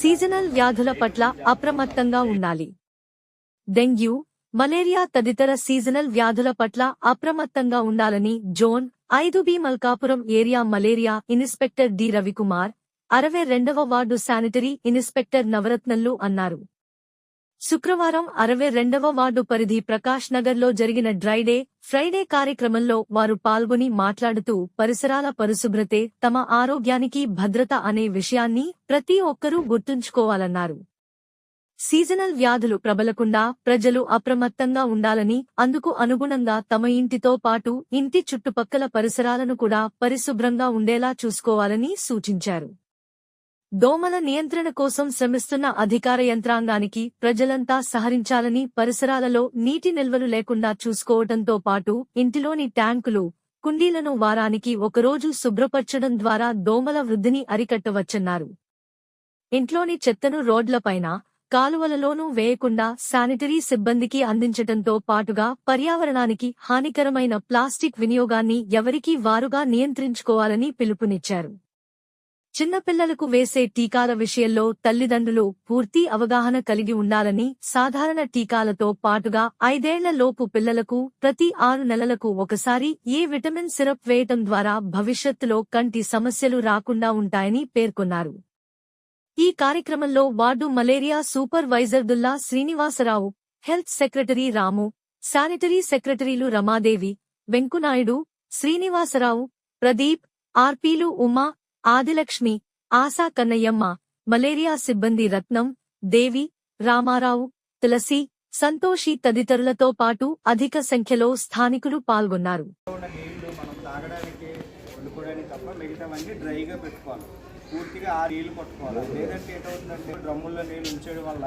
Seasonal వ్యాధుల పట్ల అప్రమత్తంగా ఉండాలి. డెంగ్యూ మలేరియా తదితర సీజనల్ వ్యాధుల పట్ల అప్రమత్తంగా ఉండాలని జోన్ ఐదు B Malkapuram area malaria inspector D Ravikumar అరవై రెండవ వార్డు శానిటరీ ఇన్స్పెక్టర్ నవరత్నల్లు అన్నారు. శుక్రవారం అరవై రెండవ వార్డు పరిధి ప్రకాష్ నగర్లో జరిగిన డ్రైడే ఫ్రైడే కార్యక్రమంలో వారు పాల్గొని మాట్లాడుతూ పరిసరాల పరిశుభ్రతే తమ ఆరోగ్యానికి భద్రత అనే విషయాన్ని ప్రతి ఒక్కరూ గుర్తుంచుకోవాలన్నారు. సీజనల్ వ్యాధులు ప్రబలకుండా ప్రజలు అప్రమత్తంగా ఉండాలని అందుకు అనుగుణంగా తమ ఇంటితో పాటు ఇంటి చుట్టుపక్కల పరిసరాలను కూడా పరిశుభ్రంగా ఉండేలా చూసుకోవాలని సూచించారు. దోమల నియంత్రణ కోసం శ్రమిస్తున్న అధికార యంత్రాంగానికి ప్రజలంతా సహరించాలని పరిసరాలలో నీటి నిల్వలు లేకుండా చూసుకోవడంతో పాటు ఇంటిలోని ట్యాంకులు కుండీలను వారానికి ఒకరోజు శుభ్రపరచడం ద్వారా దోమల వృద్ధిని అరికట్టవచ్చన్నారు. ఇంట్లోని చెత్తను రోడ్లపైన కాలువలలోనూ వేయకుండా శానిటరీ సిబ్బందికి అందించటంతో పాటుగా పర్యావరణానికి హానికరమైన ప్లాస్టిక్ వినియోగాన్ని ఎవరికీ వారుగా నియంత్రించుకోవాలని పిలుపునిచ్చారు. చిన్నపిల్లలకు వేసే టీకాల విషయంలో తల్లిదండ్రులు పూర్తి అవగాహన కలిగి ఉండాలని సాధారణ టీకాలతో పాటుగా ఐదేళ్ళ లోపు పిల్లలకు ప్రతి ఆరు నెలలకు ఒకసారి ఏ విటమిన్ సిరప్ వేయటం ద్వారా భవిష్యత్తులో కంటి సమస్యలు రాకుండా ఉంటాయని పేర్కొన్నారు. ఈ కార్యక్రమంలో ward malaria supervisor Dulla Srinivasarao health secretary Ramu sanitary సెక్రటరీలు రమాదేవి వెంకునాయుడు శ్రీనివాసరావు ప్రదీప్ ఆర్పీలు ఉమా ఆదిలక్ష్మి ఆశా కన్నయ్యమ్మ మలేరియా సిబ్బంది రత్నం దేవి రామారావు తులసి సంతోషి తదితరులతో పాటు అధిక సంఖ్యలో స్థానికులు పాల్గొన్నారు. పూర్తిగా ఆ నీళ్ళు కొట్టుకోవాలి లేదంటే ఏటవుతుందంటే డ్రమ్ముల్లో నీళ్ళు ఉంచడం వల్ల